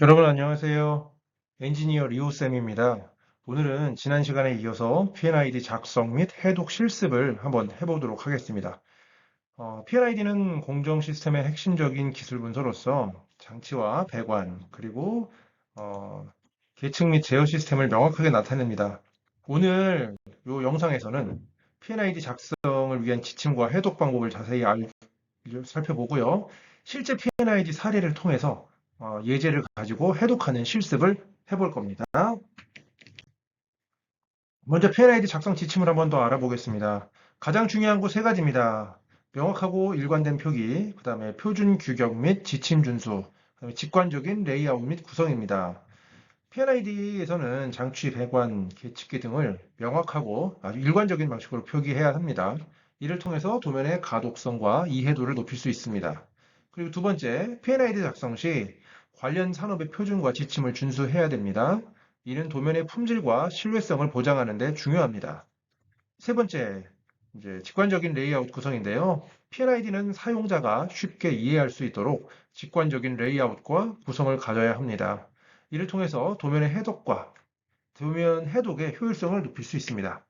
여러분 안녕하세요. 엔지니어 리오쌤입니다. 오늘은 지난 시간에 이어서 PNID 작성 및 해독 실습을 한번 해보도록 하겠습니다. 어, PNID는 공정 시스템의 핵심적인 기술 문서로서 장치와 배관, 그리고 어, 계층 및 제어 시스템을 명확하게 나타냅니다. 오늘 이 영상에서는 PNID 작성을 위한 지침과 해독 방법을 자세히 알, 살펴보고요. 실제 PNID 사례를 통해서 어, 예제를 가지고 해독하는 실습을 해볼 겁니다. 먼저 PNID 작성 지침을 한번 더 알아보겠습니다. 가장 중요한 거 세 가지입니다. 명확하고 일관된 표기, 그 다음에 표준 규격 및 지침 준수, 그다음에 직관적인 레이아웃 및 구성입니다. PNID에서는 장치, 배관, 계측기 등을 명확하고 아주 일관적인 방식으로 표기해야 합니다. 이를 통해서 도면의 가독성과 이해도를 높일 수 있습니다. 그리고 두 번째, PNID 작성 시 관련 산업의 표준과 지침을 준수해야 됩니다. 이는 도면의 품질과 신뢰성을 보장하는 데 중요합니다. 세 번째, 이제 직관적인 레이아웃 구성인데요. PNID는 사용자가 쉽게 이해할 수 있도록 직관적인 레이아웃과 구성을 가져야 합니다. 이를 통해서 도면의 해독과 도면 해독의 효율성을 높일 수 있습니다.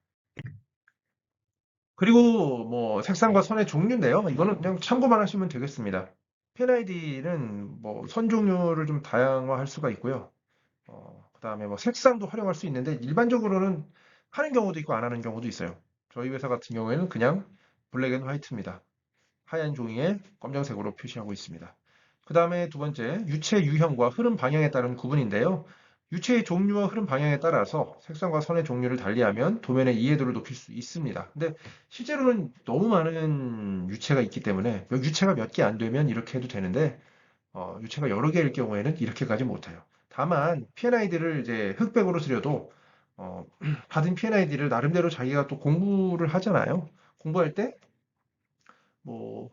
그리고 뭐 색상과 선의 종류인데요. 이거는 그냥 참고만 하시면 되겠습니다. PNID는 뭐 선 종류를 좀 다양화할 수가 있고요. 어, 그 다음에 뭐 색상도 활용할 수 있는데 일반적으로는 하는 경우도 있고 안 하는 경우도 있어요. 저희 회사 같은 경우에는 그냥 블랙 앤 화이트입니다. 하얀 종이에 검정색으로 표시하고 있습니다. 그 다음에 두 번째, 유체 유형과 흐름 방향에 따른 구분인데요. 유체의 종류와 흐름 방향에 따라서 색상과 선의 종류를 달리하면 도면의 이해도를 높일 수 있습니다. 근데 실제로는 너무 많은 유체가 있기 때문에 유체가 몇 개 안 되면 이렇게 해도 되는데 어, 유체가 여러 개일 경우에는 이렇게까지 못해요. 다만 PNID를 이제 흑백으로 쓰려도 어, 받은 PNID를 나름대로 자기가 또 공부를 하잖아요. 공부할 때 뭐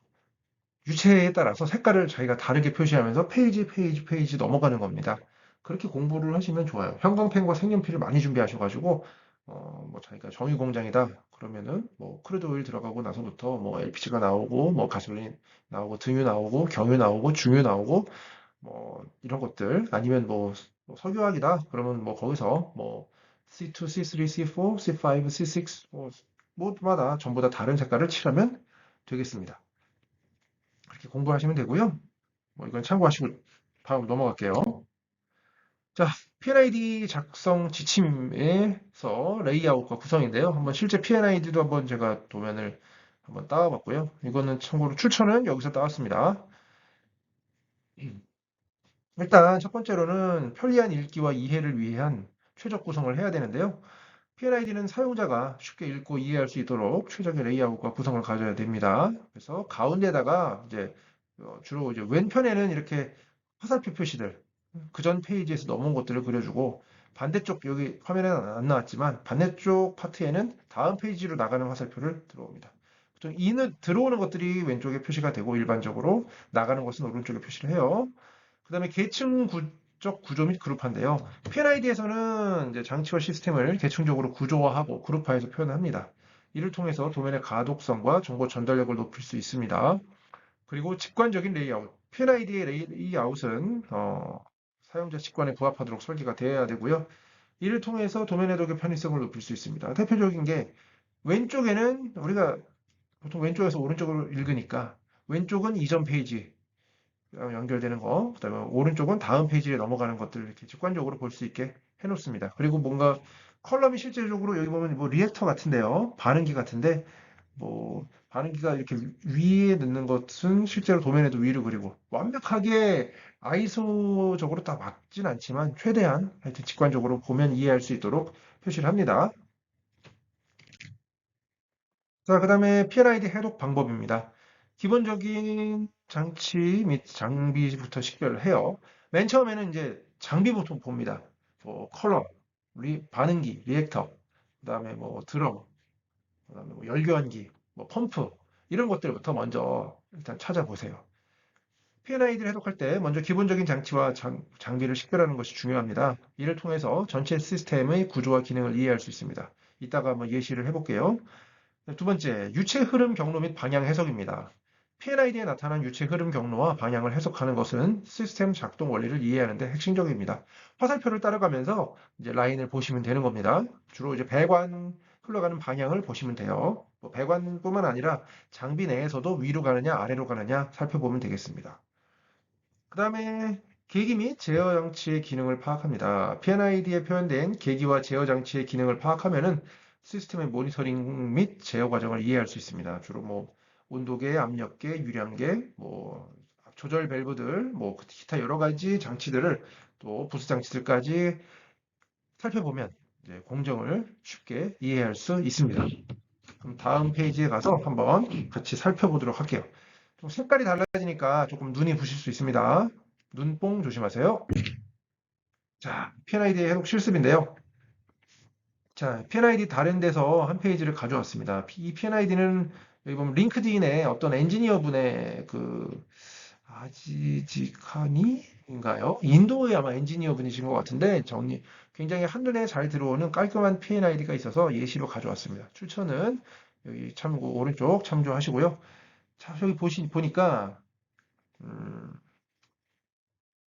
유체에 따라서 색깔을 자기가 다르게 표시하면서 페이지 페이지 페이지 넘어가는 겁니다. 그렇게 공부를 하시면 좋아요. 형광펜과 색연필을 많이 준비하셔가지고 어, 뭐 자기가 정유 공장이다 그러면은 뭐 크루드 오일 들어가고 나서부터 뭐 LPG가 나오고 뭐 가솔린 나오고 등유 나오고 경유 나오고 중유 나오고 뭐 이런 것들 아니면 뭐, 뭐 석유화학이다 그러면 뭐 거기서 뭐 C2, C3, C4, C5, C6 뭐 뭐마다 전부 다 다른 색깔을 칠하면 되겠습니다. 그렇게 공부하시면 되고요. 뭐 이건 참고하시고 다음 넘어갈게요. 자, PNID 작성 지침에서 레이아웃과 구성인데요. 한번 실제 PNID도 한번 제가 도면을 한번 따와봤고요. 이거는 참고로 출처는 여기서 따왔습니다. 일단 첫 번째로는 편리한 읽기와 이해를 위한 최적 구성을 해야 되는데요. PNID는 사용자가 쉽게 읽고 이해할 수 있도록 최적의 레이아웃과 구성을 가져야 됩니다. 그래서 가운데다가 이제 어, 주로 이제 왼편에는 이렇게 화살표 표시들 그 전 페이지에서 넘어온 것들을 그려주고 반대쪽 여기 화면에는 안 나왔지만 반대쪽 파트에는 다음 페이지로 나가는 화살표를 들어옵니다. 보통 이는 들어오는 것들이 왼쪽에 표시가 되고 일반적으로 나가는 것은 오른쪽에 표시를 해요. 그 다음에 계층 구적 구조 및 그룹화인데요. PNID에서는 이제 장치와 시스템을 계층적으로 구조화하고 그룹화해서 표현합니다. 이를 통해서 도면의 가독성과 정보 전달력을 높일 수 있습니다. 그리고 직관적인 레이아웃. PNID의 레이아웃은 어, 사용자 직관에 부합하도록 설계가 되어야 되고요. 이를 통해서 도면 해독의 편의성을 높일 수 있습니다. 대표적인 게 왼쪽에는 우리가 보통 왼쪽에서 오른쪽으로 읽으니까 왼쪽은 이전 페이지 연결되는 거, 그다음에 오른쪽은 다음 페이지에 넘어가는 것들을 이렇게 직관적으로 볼 수 있게 해놓습니다. 그리고 뭔가 컬럼이 실제적으로 여기 보면 뭐 리액터 같은데요, 반응기 같은데 뭐 반응기가 이렇게 위에 넣는 것은 실제로 도면에도 위를 그리고 완벽하게 아이소적으로 딱 맞진 않지만 최대한 하여튼 직관적으로 보면 이해할 수 있도록 표시를 합니다. 자, 그 다음에 PNID 해독 방법입니다. 기본적인 장치 및 장비부터 식별을 해요. 맨 처음에는 이제 장비 보통 봅니다. 뭐 컬러, 리, 반응기, 리액터, 그 다음에 뭐 드럼, 그 다음에 뭐 열교환기, 뭐 펌프 이런 것들부터 먼저 일단 찾아보세요. P&Id를 해독할 때 먼저 기본적인 장치와 장, 장비를 식별하는 것이 중요합니다. 이를 통해서 전체 시스템의 구조와 기능을 이해할 수 있습니다. 이따가 한번 예시를 해볼게요. 두 번째, 유체 흐름 경로 및 방향 해석입니다. P&ID에 나타난 유체 흐름 경로와 방향을 해석하는 것은 시스템 작동 원리를 이해하는 데 핵심적입니다. 화살표를 따라가면서 이제 라인을 보시면 되는 겁니다. 주로 이제 배관 흘러가는 방향을 보시면 돼요. 뭐 배관뿐만 아니라 장비 내에서도 위로 가느냐 아래로 가느냐 살펴보면 되겠습니다. 그 다음에 계기 및 제어 장치의 기능을 파악합니다. P&ID에 표현된 계기와 제어 장치의 기능을 파악하면은 시스템의 모니터링 및 제어 과정을 이해할 수 있습니다. 주로 뭐 온도계, 압력계, 유량계, 뭐 조절 밸브들, 뭐 기타 여러 가지 장치들을 또 부수 장치들까지 살펴보면 공정을 쉽게 이해할 수 있습니다. 그럼 다음 페이지에 가서 한번 같이 살펴보도록 할게요. 좀 색깔이 달라지니까 조금 눈이 부실 수 있습니다. 눈뽕 조심하세요. 자, P&ID 해독 실습인데요. 자, P&ID 다른 데서 한 페이지를 가져왔습니다. 이 P&ID는 여기 보면 링크드인에 어떤 엔지니어 분의 그 아지지카니인가요? 인도의 아마 엔지니어 분이신 것 같은데 정리 굉장히 한눈에 잘 들어오는 깔끔한 P&ID가 있어서 예시로 가져왔습니다. 출처는 여기 참고 오른쪽 참조하시고요. 자, 여기 보시 보니까 음,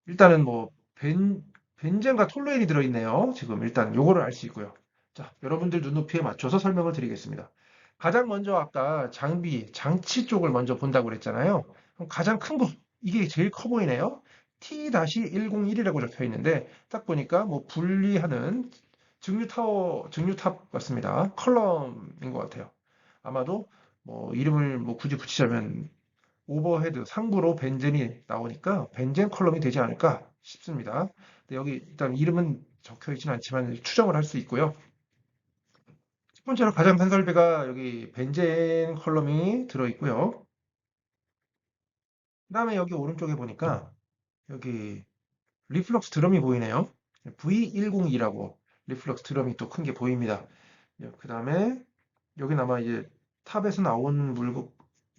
일단은 뭐 벤, 벤젠과 톨루엔이 들어있네요. 지금 일단 요거를 알 수 있고요. 자, 여러분들 눈높이에 맞춰서 설명을 드리겠습니다. 가장 먼저 아까 장비, 장치 쪽을 먼저 본다고 그랬잖아요. 그럼 가장 큰 거, 이게 제일 커 보이네요. T-101이라고 적혀 있는데 딱 보니까 뭐 분리하는 증류 타워, 증류탑 같습니다. 컬럼인 것 같아요. 아마도 뭐 이름을 뭐 굳이 붙이자면 오버헤드 상부로 벤젠이 나오니까 벤젠 컬럼이 되지 않을까 싶습니다. 여기 일단 이름은 적혀 있지는 않지만 추정을 할 수 있고요. 첫 번째로 가장 큰 설비가 여기 벤젠 컬럼이 들어 있고요. 그 다음에 여기 오른쪽에 보니까 여기 리플럭스 드럼이 보이네요. V102라고 리플럭스 드럼이 또 큰 게 보입니다. 그 다음에 여기 아마 이제 탑에서 나온 물고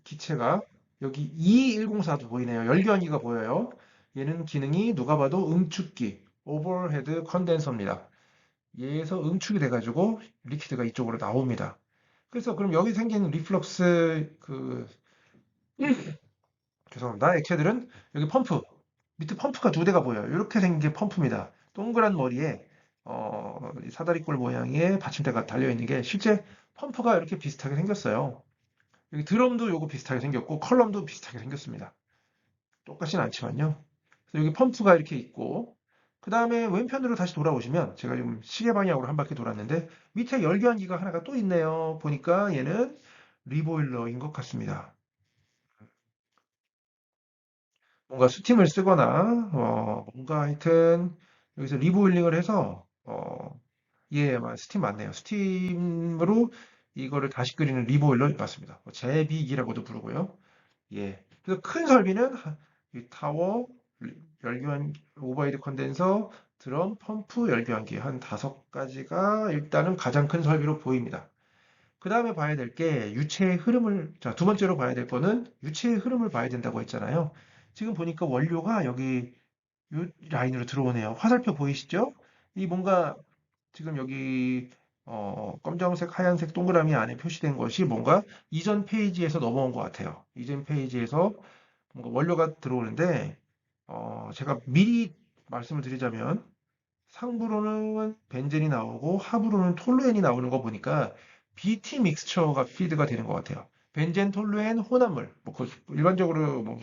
기체가 여기 E104도 보이네요. 열교환기가 보여요. 얘는 기능이 누가 봐도 응축기, 오버헤드 컨덴서입니다. 얘에서 응축이 돼가지고 리퀴드가 이쪽으로 나옵니다. 그래서 그럼 여기 생긴 리플럭스 그 죄송합니다. 액체들은 여기 펌프 밑에 펌프가 두 대가 보여요. 이렇게 생긴 게 펌프입니다. 동그란 머리에 어, 사다리꼴 모양의 받침대가 달려 있는 게 실제 펌프가 이렇게 비슷하게 생겼어요. 여기 드럼도 요거 비슷하게 생겼고 컬럼도 비슷하게 생겼습니다. 똑같진 않지만요. 여기 펌프가 이렇게 있고 그 다음에 왼편으로 다시 돌아오시면 제가 지금 시계 방향으로 한 바퀴 돌았는데 밑에 열교환기가 하나가 또 있네요. 보니까 얘는 리보일러인 것 같습니다. 뭔가 스팀을 쓰거나 어, 뭔가 하여튼 여기서 리보일링을 해서 어, 예, 스팀 맞네요. 스팀으로 이거를 다시 끓이는 리보일러 맞습니다. 뭐 제비기라고도 부르고요. 예. 그래서 큰 설비는 이 타워, 열교환, 오버헤드 컨덴서, 드럼, 펌프, 열교환기 한 다섯 가지가 일단은 가장 큰 설비로 보입니다. 그 다음에 봐야 될 게 유체의 흐름을, 자, 두 번째로 봐야 될 거는 유체의 흐름을 봐야 된다고 했잖아요. 지금 보니까 원료가 여기 이 라인으로 들어오네요. 화살표 보이시죠? 이 뭔가 지금 여기 어, 검정색, 하얀색 동그라미 안에 표시된 것이 뭔가 이전 페이지에서 넘어온 것 같아요. 이전 페이지에서 뭔가 원료가 들어오는데 어, 제가 미리 말씀을 드리자면 상부로는 벤젠이 나오고 하부로는 톨루엔이 나오는 거 보니까 BT 믹스처가 피드가 되는 것 같아요. 벤젠, 톨루엔, 혼합물. 뭐 일반적으로 뭐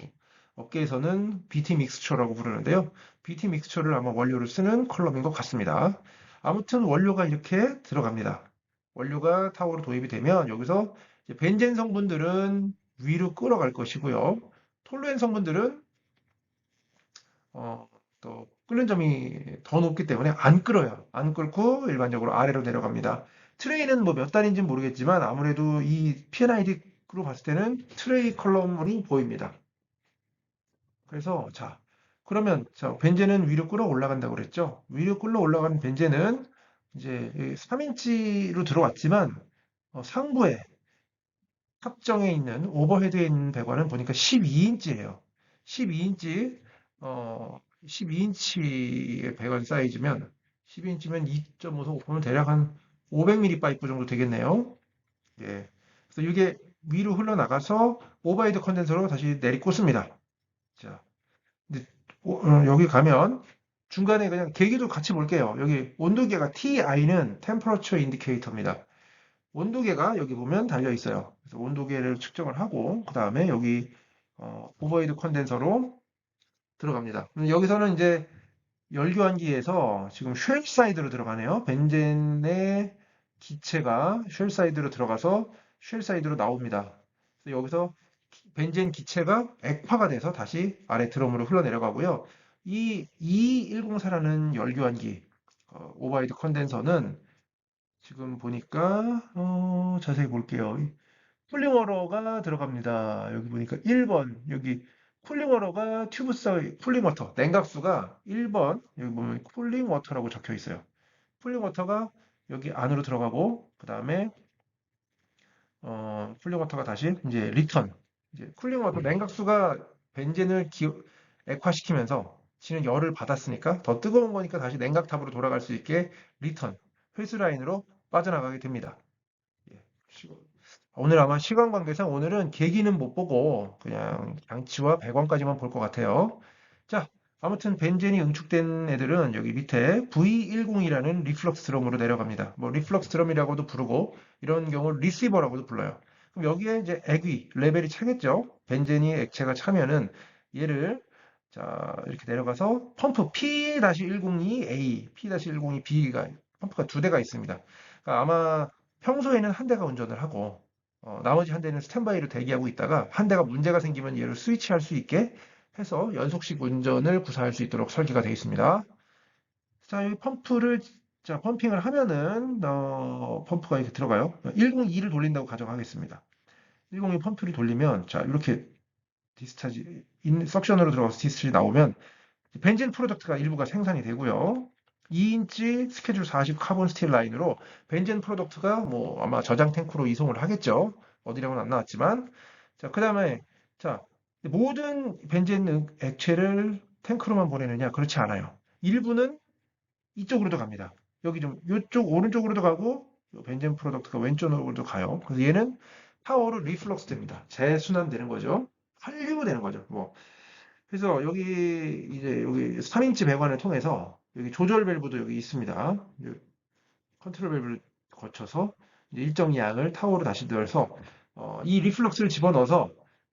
업계에서는 BT 믹스처라고 부르는데요. BT 믹스처를 아마 원료로 쓰는 컬럼인 것 같습니다. 아무튼 원료가 이렇게 들어갑니다. 원료가 타워로 도입이 되면 여기서 벤젠 성분들은 위로 끌어갈 것이고요. 톨루엔 성분들은 어, 또 끓는 점이 더 높기 때문에 안 끓어요. 안 끓고 일반적으로 아래로 내려갑니다. 트레이는 뭐 몇 단인지는 모르겠지만 아무래도 이 P&ID로 봤을 때는 트레이 컬럼으로 보입니다. 그래서 자 그러면 자 벤젠은 위로 끌어 올라간다고 그랬죠. 위로 끌어 올라가는 벤젠은 이제 3인치로 들어왔지만 어, 상부에 합정에 있는 오버헤드에 있는 배관은 보니까 12인치예요. 12인치 어 12인치의 배관 사이즈면 12인치면 2.5서 보면 대략 한 500mm 파이프 정도 되겠네요. 예. 그래서 이게 위로 흘러나가서 오버헤드 컨덴서로 다시 내리꽂습니다. 자, 근데 어, 여기 가면 중간에 그냥 계기도 같이 볼게요. 여기 온도계가 TI는 Temperature Indicator입니다. 온도계가 여기 보면 달려 있어요. 그래서 온도계를 측정을 하고 그 다음에 여기 어, 오버헤드 컨덴서로 들어갑니다. 여기서는 이제 열교환기에서 지금 쉘 사이드로 들어가네요. 벤젠의 기체가 쉘 사이드로 들어가서 쉘 사이드로 나옵니다. 그래서 여기서 벤젠 기체가 액화가 돼서 다시 아래 드럼으로 흘러내려가고요. 이 E104라는 열교환기 어, 오버헤드 컨덴서는 지금 보니까 어, 자세히 볼게요. 쿨링워러가 들어갑니다. 여기 보니까 1번 여기 쿨링워터가 튜브 사이 쿨링워터 냉각수가 1번 여기 보면 쿨링워터라고 적혀 있어요. 쿨링워터가 여기 안으로 들어가고 그 다음에 어, 쿨링워터가 다시 이제 리턴 이제 쿨링 워터 냉각수가 벤젠을 기, 액화시키면서 지는 열을 받았으니까 더 뜨거운 거니까 다시 냉각탑으로 돌아갈 수 있게 리턴 회수 라인으로 빠져나가게 됩니다. 예, 오늘 아마 시간 관계상 오늘은 계기는 못 보고 그냥 양치와 배관까지만 볼 것 같아요. 자, 아무튼 벤젠이 응축된 애들은 여기 밑에 V10이라는 리플럭스 드럼으로 내려갑니다. 뭐 리플럭스 드럼이라고도 부르고 이런 경우 리시버라고도 불러요. 그럼 여기에 이제 액위 레벨이 차겠죠. 벤젠이 액체가 차면은 얘를 자 이렇게 내려가서 펌프 P-102A, P-102B가 펌프가 두 대가 있습니다. 그러니까 아마 평소에는 한 대가 운전을 하고 어, 나머지 한 대는 스탠바이로 대기하고 있다가 한 대가 문제가 생기면 얘를 스위치할 수 있게 해서 연속식 운전을 구사할 수 있도록 설계가 되어 있습니다. 자, 이 펌프를 자, 펌핑을 하면은 어, 펌프가 이렇게 들어가요. 102를 돌린다고 가정하겠습니다. 102 펌프를 돌리면 자, 이렇게 디스차지 인 석션으로 들어가서 디스차지 나오면 벤진 프로덕트가 일부가 생산이 되고요. 2인치 스케줄 40 카본 스틸 라인으로 벤젠 프로덕트가 뭐 아마 저장 탱크로 이송을 하겠죠. 어디라고는 안 나왔지만. 자, 그 다음에, 자, 모든 벤젠 액체를 탱크로만 보내느냐? 그렇지 않아요. 일부는 이쪽으로도 갑니다. 여기 좀, 이쪽 오른쪽으로도 가고, 벤젠 프로덕트가 왼쪽으로도 가요. 그래서 얘는 파워로 리플럭스 됩니다. 재순환되는 거죠. 활류되는 거죠. 뭐. 그래서 여기 이제 여기 3인치 배관을 통해서 여기 조절 밸브도 여기 있습니다. 컨트롤 밸브를 거쳐서 일정 양을 타워로 다시 넣어서 어, 이 리플럭스를 집어넣어서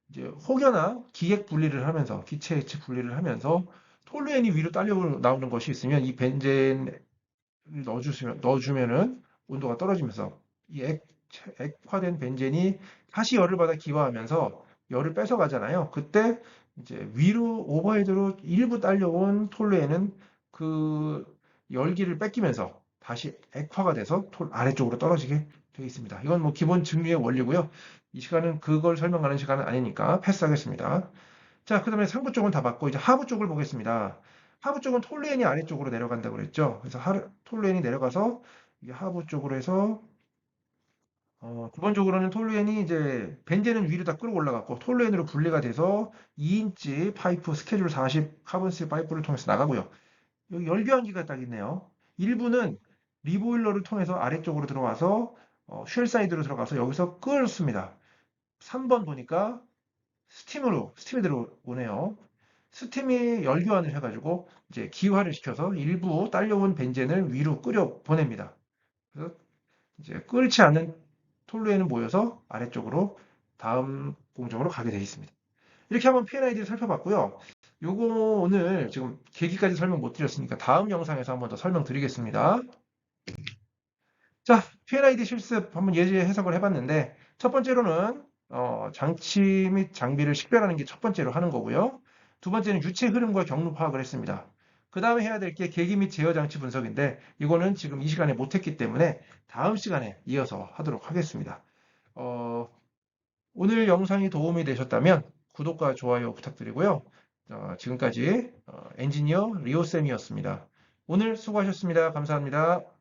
이제 혹여나 기획 분리를 하면서 기체 해체 분리를 하면서 톨루엔이 위로 딸려 나오는 것이 있으면 이 벤젠을 넣어주시면 넣어주면은 온도가 떨어지면서 이 액, 액화된 벤젠이 다시 열을 받아 기화하면서 열을 뺏어 가잖아요. 그때 이제 위로 오버헤드로 일부 딸려온 톨루엔은 그 열기를 뺏기면서 다시 액화가 돼서 톨 아래쪽으로 떨어지게 되어 있습니다. 이건 뭐 기본 증류의 원리고요. 이 시간은 그걸 설명하는 시간은 아니니까 패스하겠습니다. 자, 그 다음에 상부 쪽은 다 봤고 이제 하부 쪽을 보겠습니다. 하부 쪽은 톨루엔이 아래쪽으로 내려간다고 그랬죠. 그래서 하, 톨루엔이 내려가서 이게 하부 쪽으로 해서 어, 기본적으로는 톨루엔이 이제 벤젠은 위로 다 끌어 올라갔고 톨루엔으로 분리가 돼서 2인치 파이프 스케줄 40 카본스 파이프를 통해서 나가고요. 여기 열교환기가 딱 있네요. 일부는 리보일러를 통해서 아래쪽으로 들어와서 어, 쉘 사이드로 들어가서 여기서 끓습니다. 3번 보니까 스팀으로 스팀이 들어오네요. 스팀이 열교환을 해가지고 이제 기화를 시켜서 일부 딸려온 벤젠을 위로 끓여 보냅니다. 그래서 이제 끓지 않는 톨루에는 모여서 아래쪽으로 다음 공정으로 가게 되어 있습니다. 이렇게 한번 P&ID를 살펴봤고요. 요거 오늘 지금 계기까지 설명 못 드렸으니까 다음 영상에서 한번 더 설명드리겠습니다. 자, P&ID 실습 한번 예제 해석을 해봤는데 첫 번째로는 어, 장치 및 장비를 식별하는 게 첫 번째로 하는 거고요. 두 번째는 유체 흐름과 경로 파악을 했습니다. 그 다음에 해야 될 게 계기 및 제어 장치 분석인데 이거는 지금 이 시간에 못했기 때문에 다음 시간에 이어서 하도록 하겠습니다. 어, 오늘 영상이 도움이 되셨다면 구독과 좋아요 부탁드리고요. 어, 지금까지 어, 엔지니어 리오쌤이었습니다. 오늘 수고하셨습니다. 감사합니다.